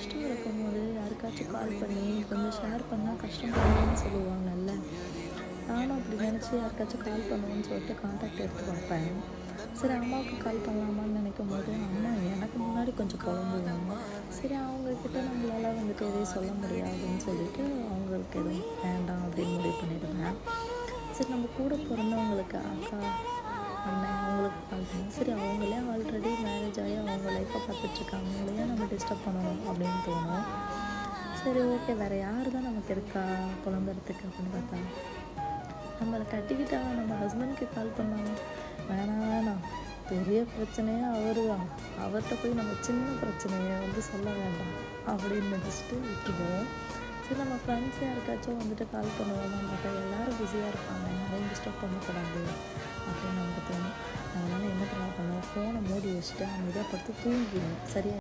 கஷ்டம் இருக்கும்போது யாருக்காச்சும் கால் பண்ணி கொஞ்சம் ஷேர் பண்ணால் கஷ்டம் இல்லைன்னு சொல்லுவாங்கல்ல. நானும் அப்படி நினச்சி யாருக்காச்சும் கால் பண்ணுவேன்னு சொல்லிட்டு காண்டாக்ட் எடுத்து பார்ப்பேன். சரி அம்மாவுக்கு கால் பண்ணலாமான்னு நினைக்கும் போது அம்மா எனக்கு முன்னாடி கொஞ்சம் குழம்புவாங்க சரி அவங்கக்கிட்ட நம்மளால் வந்துட்டு எதையும் சொல்ல முடியாதுன்னு சொல்லிட்டு அவங்களுக்கு எதுவும் வேண்டாம் அப்படின்னு முடிவு பண்ணிடுவேன். சரி நம்ம கூட பிறந்தவங்களுக்கு அக்கா அண்ணன் அவங்களுக்கு கால் பண்ணி சரி அவங்களே ஆல்ரெடி அவங்களையே டிஸ்டர்ப் பண்ணணும் அப்படின்னு தோணும். சரி ஓகே வேறு யார் தான் நமக்கு இருக்கா? புலம்புறதுக்கு அப்படின்னு பார்த்தா நம்மளை கட்டிக்கிட்டாங்க நம்ம ஹஸ்பண்ட்க்கு கால் பண்ணாங்க வேணாம் வேணாம் பெரிய பிரச்சனையே அவர் தான் அவர்கிட்ட போய் நம்ம சின்ன பிரச்சனையை வந்து சொல்ல வேண்டாம் அப்படின்னு நினச்சிட்டு விட்டுருவோம் சரி நம்ம ஃப்ரெண்ட்ஸ் யாருக்காச்சும் வந்துட்டு கால் பண்ணுவோம்? பார்த்தா எல்லோரும் பிஸியாக இருப்பாங்க. யாரையும் டிஸ்டர்ப் பண்ணக்கூடாது அப்படின்னு நமக்கு தோணும். அதனால் என்ன பண்ண பண்ணுவோம் ஃபோனை மூடி வச்சுட்டு அமைதியாக படுத்து தூங்கிடுவோம் சரியா?